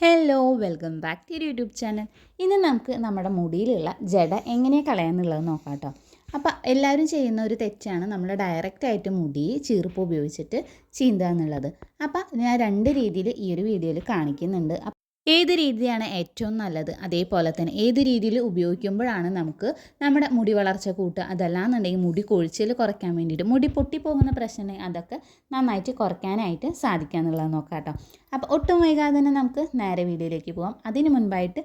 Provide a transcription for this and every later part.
Hello welcome back to YouTube channel ഇന്ന് നമുക്ക് നമ്മുടെ മുടിയിലുള്ള ജട എങ്ങനെ കളയാന്നുള്ളത് നോക്കാം കേട്ടോ. അപ്പോൾ എല്ലാവരും ചെയ്യുന്ന ഒരു തെറ്റാണ് നമ്മൾ ഡയറക്റ്റ് ആയിട്ട് മുടി ചീർപ്പ് ഉപയോഗിച്ചിട്ട് ചീന്തുക എന്നുള്ളത് അപ്പോൾ ഞാൻ രണ്ട് രീതിയിൽ ഈ ഒരു വീഡിയോയിൽ കാണിക്കുന്നുണ്ട്. ഏത് രീതിയാണ് ഏറ്റവും നല്ലത്? അതേപോലെ തന്നെ ഏത് രീതിയിൽ ഉപയോഗിക്കുമ്പോഴാണ് നമുക്ക് നമ്മുടെ മുടി വളർച്ച കൂട്ടുക? അതല്ലാന്നുണ്ടെങ്കിൽ മുടി കൊഴിച്ചിൽ കുറയ്ക്കാൻ വേണ്ടിയിട്ട് മുടി പൊട്ടിപ്പോകുന്ന പ്രശ്നം അതൊക്കെ നന്നായിട്ട് കുറയ്ക്കാനായിട്ട് സാധിക്കുക എന്നുള്ളത് നോക്കാം കേട്ടോ. അപ്പോൾ ഒട്ടും വൈകാതെ തന്നെ നമുക്ക് നേരെ വീഡിയോയിലേക്ക് പോകാം അതിന് മുൻപായിട്ട്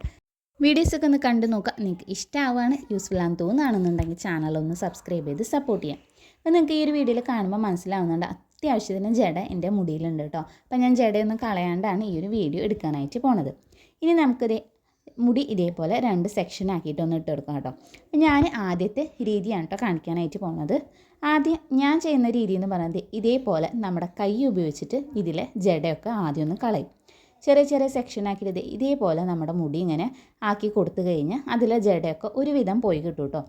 വീഡിയോസൊക്കെ ഒന്ന് കണ്ടു നോക്കാം നിങ്ങൾക്ക് ഇഷ്ടമാവുകയാണ് യൂസ്ഫുൾ ആണെന്ന് തോന്നുകയാണെന്നുണ്ടെങ്കിൽ ചാനലൊന്ന് സബ്സ്ക്രൈബ് ചെയ്ത് സപ്പോർട്ട് ചെയ്യാം അപ്പോൾ നിങ്ങൾക്ക് ഈ ഒരു വീഡിയോയിൽ കാണുമ്പോൾ മനസ്സിലാവുന്നുണ്ട് അത്യാവശ്യത്തിന് ജട എന്റെ മുടിയിലുണ്ട് കേട്ടോ. അപ്പം ഞാൻ ജടയൊന്നും കളയാണ്ടാണ് ഈ ഒരു വീഡിയോ എടുക്കാനായിട്ട് പോണത്. ഇനി നമുക്കിത് മുടി ഇതേപോലെ രണ്ട് സെക്ഷൻ ആക്കിയിട്ടൊന്ന് ഇട്ട് കൊടുക്കാം കേട്ടോ. ഞാൻ ആദ്യത്തെ രീതിയാണ് കേട്ടോ കാണിക്കാനായിട്ട് പോകുന്നത് ആദ്യം ഞാൻ ചെയ്യുന്ന രീതി എന്ന് പറയുന്നത് ഇതേപോലെ നമ്മുടെ കൈ ഉപയോഗിച്ചിട്ട് ഇതിലെ ജടയൊക്കെ ആദ്യം ഒന്ന് കളയും. ചെറിയ ചെറിയ സെക്ഷൻ ആക്കിയിട്ട് ഇതേപോലെ നമ്മുടെ മുടി ഇങ്ങനെ ആക്കി കൊടുത്തു കഴിഞ്ഞാൽ അതിലെ ജടയൊക്കെ ഒരുവിധം പോയി കിട്ടും കേട്ടോ.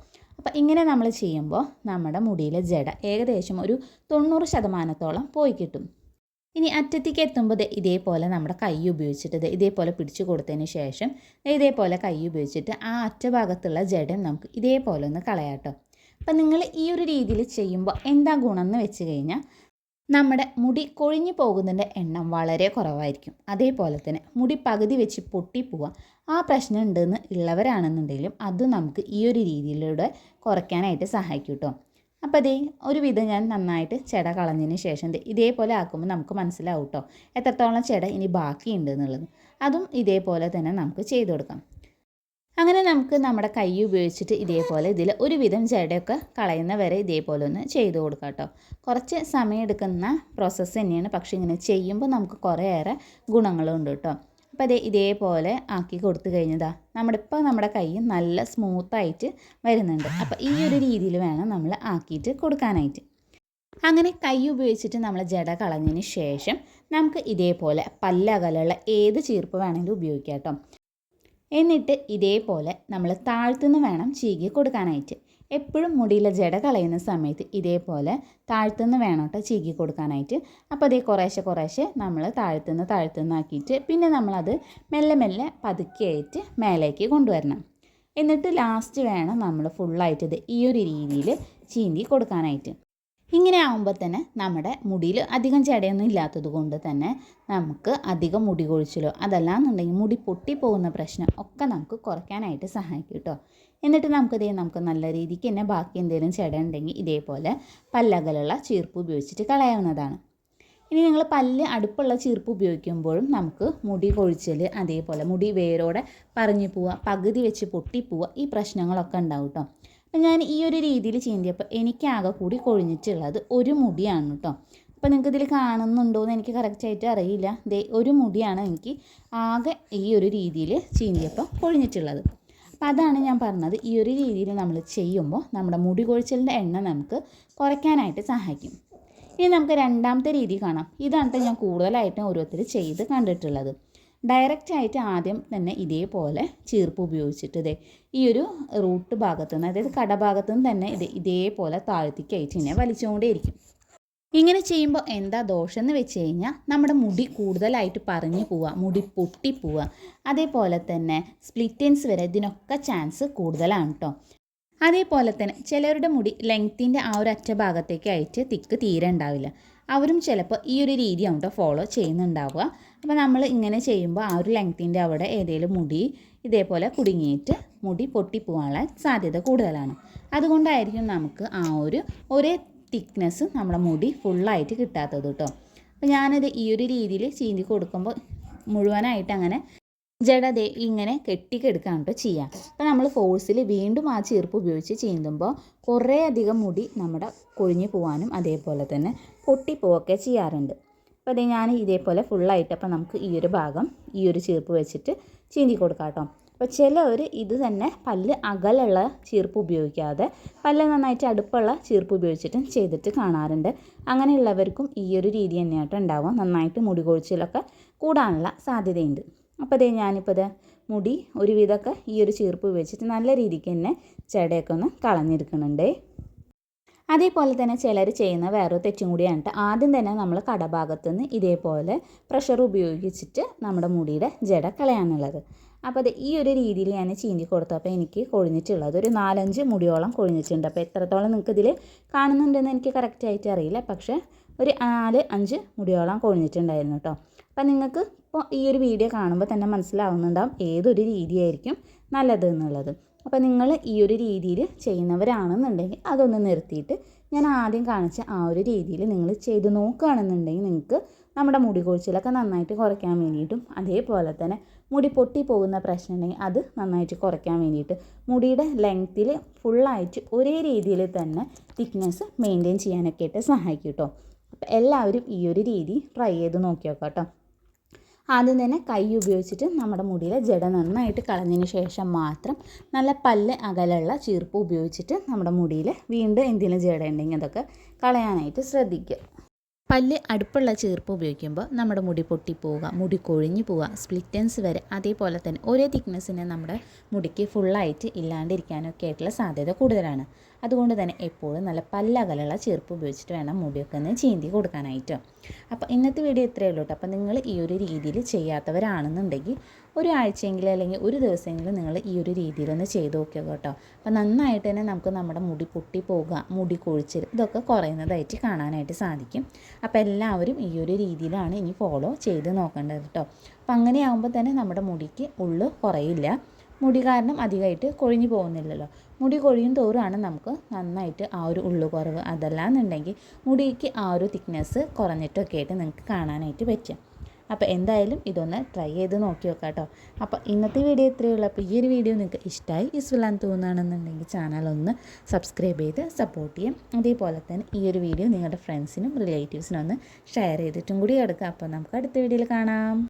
അപ്പോൾ ഇങ്ങനെ നമ്മൾ ചെയ്യുമ്പോൾ നമ്മുടെ മുടിയിലെ ജട ഏകദേശം ഒരു തൊണ്ണൂറ് ശതമാനത്തോളം പോയി കിട്ടും. ഇനി അറ്റത്തേക്ക് എത്തുമ്പോൾ ഇതേപോലെ നമ്മുടെ കൈ ഉപയോഗിച്ചിട്ട് ഇതേപോലെ പിടിച്ചു കൊടുത്തതിന് ശേഷം ഇതേപോലെ കൈ ഉപയോഗിച്ചിട്ട് ആ അറ്റ ഭാഗത്തുള്ള ജഡം നമുക്ക് ഇതേപോലെ ഒന്ന് കളയാട്ടോ. അപ്പം നിങ്ങൾ ഈ ഒരു രീതിയിൽ ചെയ്യുമ്പോൾ എന്താ ഗുണം എന്ന് വെച്ച് കഴിഞ്ഞാൽ നമ്മുടെ മുടി കൊഴിഞ്ഞു പോകുന്നതിന്റെ എണ്ണം വളരെ കുറവായിരിക്കും. അതേപോലെ തന്നെ മുടി പകുതി വെച്ച് പൊട്ടിപ്പോവാം. ആ പ്രശ്നം ഉണ്ടെന്ന് ഉള്ളവരാണെന്നുണ്ടെങ്കിലും അത് നമുക്ക് ഈ ഒരു രീതിയിലൂടെ കുറയ്ക്കാനായിട്ട് സഹായിക്കും കേട്ടോ. അപ്പോൾ അതേ ഒരുവിധം ഞാൻ നന്നായിട്ട് ചെട കളഞ്ഞതിന് ശേഷം ഇതേപോലെ ആക്കുമ്പോൾ നമുക്ക് മനസ്സിലാവും കേട്ടോ എത്രത്തോളം ചെട ഇനി ബാക്കിയുണ്ട് എന്നുള്ളത്. അതും ഇതേപോലെ തന്നെ നമുക്ക് ചെയ്തു കൊടുക്കാം. അങ്ങനെ നമുക്ക് നമ്മുടെ കൈ ഉപയോഗിച്ചിട്ട് ഇതേപോലെ ഇതിൽ ഒരുവിധം ജടയൊക്കെ കളയുന്ന വരെ ഇതേപോലെ ഒന്ന് ചെയ്ത് കൊടുക്കാം കേട്ടോ. കുറച്ച് സമയം എടുക്കുന്ന പ്രോസസ്സ് തന്നെയാണ്. പക്ഷേ ഇങ്ങനെ ചെയ്യുമ്പോൾ നമുക്ക് കുറേയേറെ ഗുണങ്ങളുണ്ട് കേട്ടോ. അപ്പോൾ അതേ ഇതേപോലെ ആക്കി കൊടുത്തു കഴിഞ്ഞതാ. നമ്മുടെ ഇപ്പോൾ നമ്മുടെ കൈ നല്ല സ്മൂത്തായിട്ട് വരുന്നുണ്ട്. അപ്പോൾ ഈ ഒരു രീതിയിൽ വേണം നമ്മൾ ആക്കിയിട്ട് കൊടുക്കാനായിട്ട്. അങ്ങനെ കൈ ഉപയോഗിച്ചിട്ട് നമ്മൾ ജട കളഞ്ഞതിന് ശേഷം നമുക്ക് ഇതേപോലെ പല്ലകലുള്ള ഏത് ചീർപ്പ് വേണമെങ്കിലും ഉപയോഗിക്കാം കേട്ടോ. എന്നിട്ട് ഇതേപോലെ നമ്മൾ താഴ്ത്തുനിന്ന് വേണം ചീകി കൊടുക്കാനായിട്ട്. എപ്പോഴും മുടിയിലെ ജട കളയുന്ന സമയത്ത് ഇതേപോലെ താഴ്ത്തുനിന്ന് വേണം കേട്ടോ ചീകി കൊടുക്കാനായിട്ട്. അപ്പോൾ അതേ കുറേശ്ശെ കുറേശ്ശെ നമ്മൾ താഴ്ത്തുനിന്ന് താഴ്ത്തുനിന്നാക്കിയിട്ട് പിന്നെ നമ്മളത് മെല്ലെ മെല്ലെ പതുക്കിയായിട്ട് മേലേക്ക് കൊണ്ടുവരണം. എന്നിട്ട് ലാസ്റ്റ് വേണം നമ്മൾ ഫുള്ളായിട്ട് ഇത് ഈ ഒരു രീതിയിൽ ചീന്തി കൊടുക്കാനായിട്ട്. ഇങ്ങനെ ആകുമ്പോൾ തന്നെ നമ്മുടെ മുടിയിൽ അധികം ചെടയൊന്നും ഇല്ലാത്തത് കൊണ്ട് തന്നെ നമുക്ക് അധികം മുടി കൊഴിച്ചിലോ അതല്ലാന്നുണ്ടെങ്കിൽ മുടി പൊട്ടിപ്പോകുന്ന പ്രശ്നം ഒക്കെ നമുക്ക് കുറയ്ക്കാനായിട്ട് സഹായിക്കും കേട്ടോ. എന്നിട്ട് നമുക്കത് നമുക്ക് നല്ല രീതിക്ക് തന്നെ ബാക്കി എന്തെങ്കിലും ചെട ഉണ്ടെങ്കിൽ ഇതേപോലെ പല്ലകലുള്ള ചീർപ്പ് ഉപയോഗിച്ചിട്ട് കളയാവുന്നതാണ്. ഇനി നിങ്ങൾ പല്ല് അടുപ്പുള്ള ചീർപ്പ് ഉപയോഗിക്കുമ്പോഴും നമുക്ക് മുടി കൊഴിച്ചൽ അതേപോലെ മുടി വേരോടെ പറഞ്ഞു പോവുക പകുതി വെച്ച് പൊട്ടിപ്പോവുക ഈ പ്രശ്നങ്ങളൊക്കെ ഉണ്ടാവും കേട്ടോ. ഞാൻ ഈ ഒരു രീതിയിൽ ചീന്തിയപ്പോൾ എനിക്കാകെ കൂടി കൊഴിഞ്ഞിട്ടുള്ളത് ഒരു മുടിയാണ് കേട്ടോ അപ്പോൾ നിങ്ങൾക്ക് ഇതിൽ കാണുന്നുണ്ടോ എന്ന് എനിക്ക് കറക്റ്റായിട്ട് അറിയില്ല. ദേ ഒരു മുടിയാണ് എനിക്ക് ആകെ ഈ ഒരു രീതിയിൽ ചീന്തിയപ്പോൾ കൊഴിഞ്ഞിട്ടുള്ളത്. അപ്പോൾ അതാണ് ഞാൻ പറഞ്ഞത്. ഈ ഒരു രീതിയിൽ നമ്മൾ ചെയ്യുമ്പോൾ നമ്മുടെ മുടി കൊഴിച്ചലിന്റെ എണ്ണ നമുക്ക് കുറയ്ക്കാനായിട്ട് സഹായിക്കും. ഇനി നമുക്ക് രണ്ടാമത്തെ രീതി കാണാം. ഇതാണ് ഞാൻ കൂടുതലായിട്ടും ഓരോരുത്തർ ചെയ്ത് കണ്ടിട്ടുള്ളത്. ഡയറക്റ്റ് ആയിട്ട് ആദ്യം തന്നെ ഇതേപോലെ ചീർപ്പ് ഉപയോഗിച്ചിട്ട് ഇതേ ഈ ഒരു റൂട്ട് ഭാഗത്തു നിന്ന് അതായത് കടഭാഗത്തു നിന്ന് തന്നെ ഇത് ഇതേപോലെ താഴ്ത്തിക്ക് അയച്ച് ഇങ്ങനെ വലിച്ചുകൊണ്ടേയിരിക്കും. ഇങ്ങനെ ചെയ്യുമ്പോൾ എന്താ ദോഷം എന്ന് വെച്ച് കഴിഞ്ഞാൽ നമ്മുടെ മുടി കൂടുതലായിട്ട് പറഞ്ഞു പോവുക മുടി പൊട്ടിപ്പോവുക അതേപോലെ തന്നെ സ്പ്ലിറ്റൻസ് വരെ ഇതിനൊക്കെ ചാൻസ് കൂടുതലാണ് കേട്ടോ അതേപോലെ തന്നെ ചിലരുടെ മുടി ലെങ്ത്തിന്റെ ആ ഒരു അറ്റ ഭാഗത്തേക്ക് അയച്ച് തിക്ക് തീരെ ഉണ്ടാവില്ല. അവരും ചിലപ്പോൾ ഈ ഒരു രീതിയാണ് കേട്ടോ ഫോളോ ചെയ്യുന്നുണ്ടാവുക. അപ്പോൾ നമ്മൾ ഇങ്ങനെ ചെയ്യുമ്പോൾ ആ ഒരു ലെങ്ത്തിന്റെ അവിടെ ഏതെങ്കിലും മുടി ഇതേപോലെ കുടുങ്ങിയിട്ട് മുടി പൊട്ടിപ്പോകാനുള്ള സാധ്യത കൂടുതലാണ്. അതുകൊണ്ടായിരിക്കും നമുക്ക് ആ ഒരു ഒരേ തിക്നെസ് നമ്മുടെ മുടി ഫുള്ളായിട്ട് കിട്ടാത്തത് കേട്ടോ അപ്പോൾ ഞാനത് ഈ ഒരു രീതിയിൽ ചീന്തി കൊടുക്കുമ്പോൾ മുഴുവനായിട്ട് അങ്ങനെ ജഡ ഇങ്ങനെ കെട്ടിക്കെടുക്കാൻ കേട്ടോ ചെയ്യാം. അപ്പോൾ നമ്മൾ ഫോഴ്സിൽ വീണ്ടും ആ ചീർപ്പ് ഉപയോഗിച്ച് ചീന്തുമ്പോൾ കുറേ അധികം മുടി നമ്മുടെ കൊഴിഞ്ഞു പോകാനും അതേപോലെ തന്നെ പൊട്ടിപ്പോവൊക്കെ ചെയ്യാറുണ്ട്. അപ്പോൾ അതേ ഞാൻ ഇതേപോലെ ഫുള്ളായിട്ട് അപ്പോൾ നമുക്ക് ഈ ഒരു ഭാഗം ഈ ഒരു ചീർപ്പ് വെച്ചിട്ട് ചീന്തി കൊടുക്കാം കേട്ടോ അപ്പോൾ ചിലവർ ഇത് തന്നെ പല്ല് അകലുള്ള ചീർപ്പ് ഉപയോഗിക്കാതെ പല്ല് നന്നായിട്ട് അടുപ്പുള്ള ചീർപ്പ് ഉപയോഗിച്ചിട്ടും ചെയ്തിട്ട് കാണാറുണ്ട്. അങ്ങനെയുള്ളവർക്കും ഈ ഒരു രീതി തന്നെയായിട്ട് ഉണ്ടാവും നന്നായിട്ട് മുടി കൊഴിച്ചിലൊക്കെ കൂടാനുള്ള സാധ്യതയുണ്ട്. അപ്പോൾ ദേ ഞാനിപ്പോൾ ഇത് മുടി ഒരുവിധമൊക്കെ ഈ ഒരു ചീർപ്പ് വെച്ചിട്ട് നല്ല രീതിക്ക് തന്നെ ചെടയൊക്കെ ഒന്ന് കളഞ്ഞെടുക്കുന്നുണ്ട്. അതേപോലെ തന്നെ ചിലർ ചെയ്യുന്ന വേറൊരു തെറ്റും കൂടിയാണ്. ആദ്യം തന്നെ നമ്മൾ കടഭാഗത്തു നിന്ന് ഇതേപോലെ പ്രഷർ ഉപയോഗിച്ചിട്ട് നമ്മുടെ മുടിയുടെ ജട കളയാനുള്ളത്. അപ്പോൾ അത് ഈ ഒരു രീതിയിൽ ഞാൻ ചീന്തി കൊടുത്തപ്പോൾ എനിക്ക് കൊഴിഞ്ഞിട്ടുള്ളത് ഒരു നാലഞ്ച് മുടിയോളം കൊഴിഞ്ഞിട്ടുണ്ട്. അപ്പോൾ എത്രത്തോളം നിങ്ങൾക്ക് ഇതിൽ കാണുന്നുണ്ടെന്ന് എനിക്ക് കറക്റ്റായിട്ട് അറിയില്ല. പക്ഷേ ഒരു നാല് അഞ്ച് മുടിയോളം കൊഴിഞ്ഞിട്ടുണ്ടായിരുന്നു കേട്ടോ. അപ്പം നിങ്ങൾക്ക് ഇപ്പോൾ ഈ ഒരു വീഡിയോ കാണുമ്പോൾ തന്നെ മനസ്സിലാവുന്നുണ്ടാവും ഏതൊരു രീതിയായിരിക്കും നല്ലത് എന്നുള്ളത് അപ്പോൾ നിങ്ങൾ ഈ ഒരു രീതിയിൽ ചെയ്യുന്നവരാണെന്നുണ്ടെങ്കിൽ അതൊന്ന് നിർത്തിയിട്ട് ഞാൻ ആദ്യം കാണിച്ച ആ ഒരു രീതിയിൽ നിങ്ങൾ ചെയ്ത് നോക്കുകയാണെന്നുണ്ടെങ്കിൽ നിങ്ങൾക്ക് നമ്മുടെ മുടി കൊഴിച്ചിലൊക്കെ നന്നായിട്ട് കുറയ്ക്കാൻ വേണ്ടിയിട്ടും അതേപോലെ തന്നെ മുടി പൊട്ടി പോകുന്ന പ്രശ്നം ഉണ്ടെങ്കിൽ അത് നന്നായിട്ട് കുറയ്ക്കാൻ വേണ്ടിയിട്ട് മുടിയുടെ ലെങ്ത്തിൽ ഫുള്ളായിട്ട് ഒരേ രീതിയിൽ തന്നെ തിക്നെസ് മെയിന്റെയിൻ ചെയ്യാനൊക്കെ ആയിട്ട് സഹായിക്കും കേട്ടോ. അപ്പോൾ എല്ലാവരും ഈ ഒരു രീതി ട്രൈ ചെയ്ത് നോക്കി നോക്കാം കേട്ടോ ആദ്യം തന്നെ കൈ ഉപയോഗിച്ചിട്ട് നമ്മുടെ മുടിയിലെ ജട നന്നായിട്ട് കളഞ്ഞതിന് ശേഷം മാത്രം നല്ല പല്ല് അകലുള്ള ചീർപ്പ് ഉപയോഗിച്ചിട്ട് നമ്മുടെ മുടിയിൽ വീണ്ടും എന്തെങ്കിലും ജട ഉണ്ടെങ്കിൽ അതൊക്കെ കളയാനായിട്ട് ശ്രദ്ധിക്കുക. പല്ല് അടുപ്പുള്ള ചീർപ്പ് ഉപയോഗിക്കുമ്പോൾ നമ്മുടെ മുടി പൊട്ടിപ്പോവുക മുടി കൊഴിഞ്ഞു പോവുക സ്പ്ലിറ്റൻസ് വരെ അതേപോലെ തന്നെ ഒരേ തിക്നെസ്സിനെ നമ്മുടെ മുടിക്ക് ഫുള്ളായിട്ട് ഇല്ലാണ്ടിരിക്കാനൊക്കെ ആയിട്ടുള്ള സാധ്യത കൂടുതലാണ്. അതുകൊണ്ട് തന്നെ എപ്പോഴും നല്ല പല്ലകലുള്ള ചെറുപ്പ് ഉപയോഗിച്ചിട്ട് വേണം മുടിയൊക്കെ ഒന്ന് ചീന്തി കൊടുക്കാനായിട്ട്. അപ്പോൾ ഇന്നത്തെ വീഡിയോ ഇത്രയേ ഉള്ളൂ അപ്പോൾ നിങ്ങൾ ഈ ഒരു രീതിയിൽ ചെയ്യാത്തവരാണെന്നുണ്ടെങ്കിൽ ഒരു ആഴ്ചയെങ്കിലും അല്ലെങ്കിൽ ഒരു ദിവസമെങ്കിലും നിങ്ങൾ ഈ ഒരു രീതിയിലൊന്ന് ചെയ്ത് നോക്കുക കേട്ടോ. അപ്പോൾ നന്നായിട്ട് തന്നെ നമുക്ക് നമ്മുടെ മുടി പൊട്ടി പോകുക മുടി കൊഴിച്ചിൽ ഇതൊക്കെ കുറയുന്നതായിട്ട് കാണാനായിട്ട് സാധിക്കും. അപ്പോൾ എല്ലാവരും ഈ ഒരു രീതിയിലാണ് ഇനി ഫോളോ ചെയ്ത് നോക്കേണ്ടത് കേട്ടോ. അപ്പോൾ അങ്ങനെയാകുമ്പോൾ തന്നെ നമ്മുടെ മുടിക്ക് ഉള്ളു കുറയില്ല. മുടി കാരണം അധികമായിട്ട് കൊഴിഞ്ഞു പോകുന്നില്ലല്ലോ. മുടി കൊഴിയും തോറുമാണ് നമുക്ക് നന്നായിട്ട് ആ ഒരു ഉള്ളു കുറവ് അതല്ലാന്നുണ്ടെങ്കിൽ മുടിക്ക് ആ ഒരു തിക്നെസ് കുറഞ്ഞിട്ടൊക്കെ ആയിട്ട് നിങ്ങൾക്ക് കാണാനായിട്ട് പറ്റും. അപ്പോൾ എന്തായാലും ഇതൊന്ന് ട്രൈ ചെയ്ത് നോക്കി നോക്കാം കേട്ടോ അപ്പോൾ ഇന്നത്തെ വീഡിയോ ഇത്രയേ ഉള്ളൂ അപ്പോൾ ഈ ഒരു വീഡിയോ നിങ്ങൾക്ക് ഇഷ്ടമായി യൂസ്ഫുൾ ആണെന്ന് തോന്നുകയാണെന്നുണ്ടെങ്കിൽ ചാനൽ ഒന്ന് സബ്സ്ക്രൈബ് ചെയ്ത് സപ്പോർട്ട് ചെയ്യാം. അതേപോലെ തന്നെ ഈ ഒരു വീഡിയോ നിങ്ങളുടെ ഫ്രണ്ട്സിനും റിലേറ്റീവ്സിനും ഒന്ന് ഷെയർ ചെയ്തിട്ടും കൂടി എടുക്കാം. അപ്പോൾ നമുക്ക് അടുത്ത വീഡിയോയിൽ കാണാം.